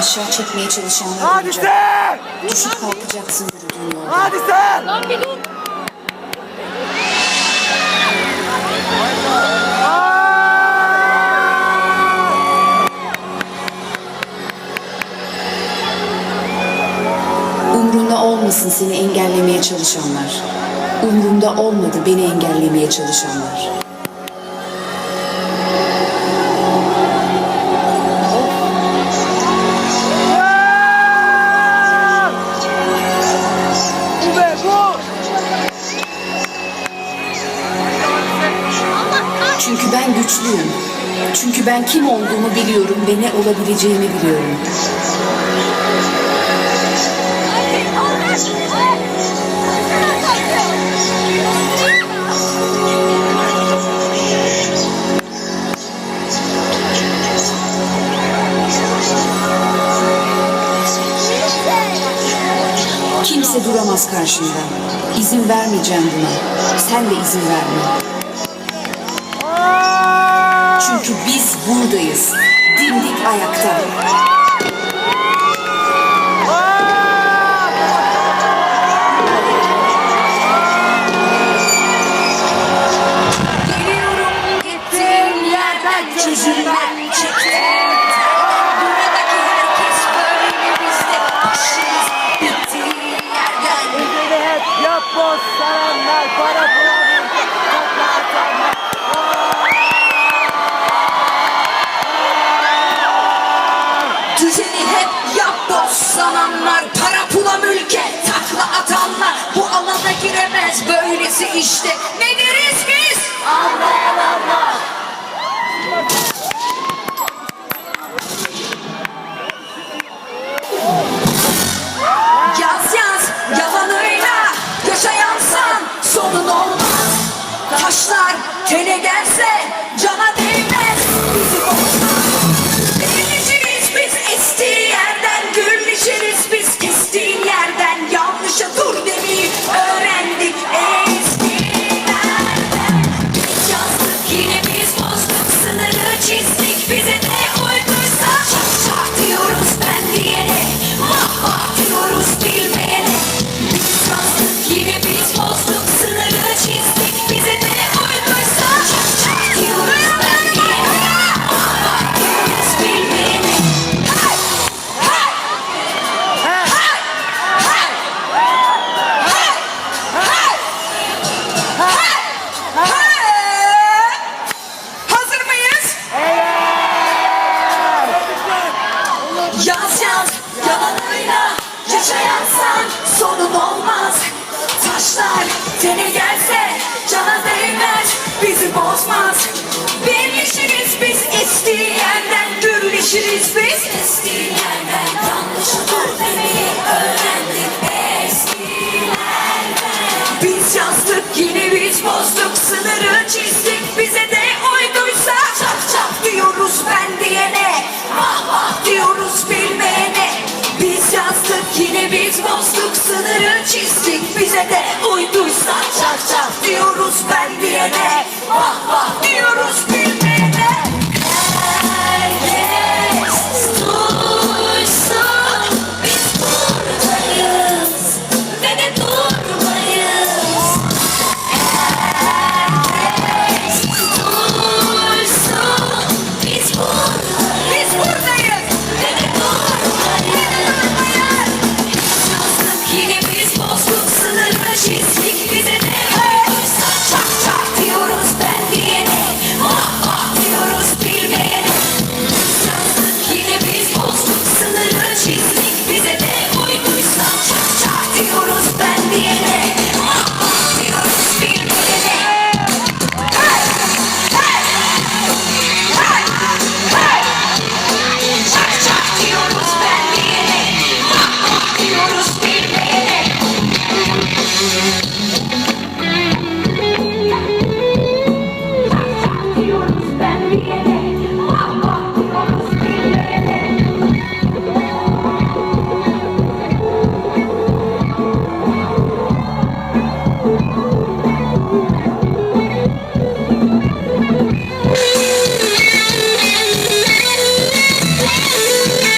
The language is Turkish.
aşağı çekmeye çalışanlar Hadi olacak. sen! Düşüp kalkacaksın yürüdüğün yolda. Hadi sen! Lan bir dur. Umrunda olmasın seni engellemeye çalışanlar. Umrumda olmadı beni engellemeye çalışanlar. Çünkü ben güçlüyüm. Çünkü ben kim olduğumu biliyorum ve ne olabileceğimi biliyorum. Kimse duramaz karşımda. İzin vermeyeceğim buna. Sen de izin verme. Buradayız. Dimdik ayakta. Taşlar tene gelse yanlışa dur demeyi öğrendik eskilerden Biz yazdık yine biz bozduk. Sınırı çizdik bize de uyduysa. Çak çak diyoruz ben diyene. Vah vah diyoruz bilmeyene. Biz yazdık yine biz bozduk. Sınırı çizdik bize de uyduysa. Çak çak diyoruz ben diyene. Vah vah diyoruz bilmeyene She's sick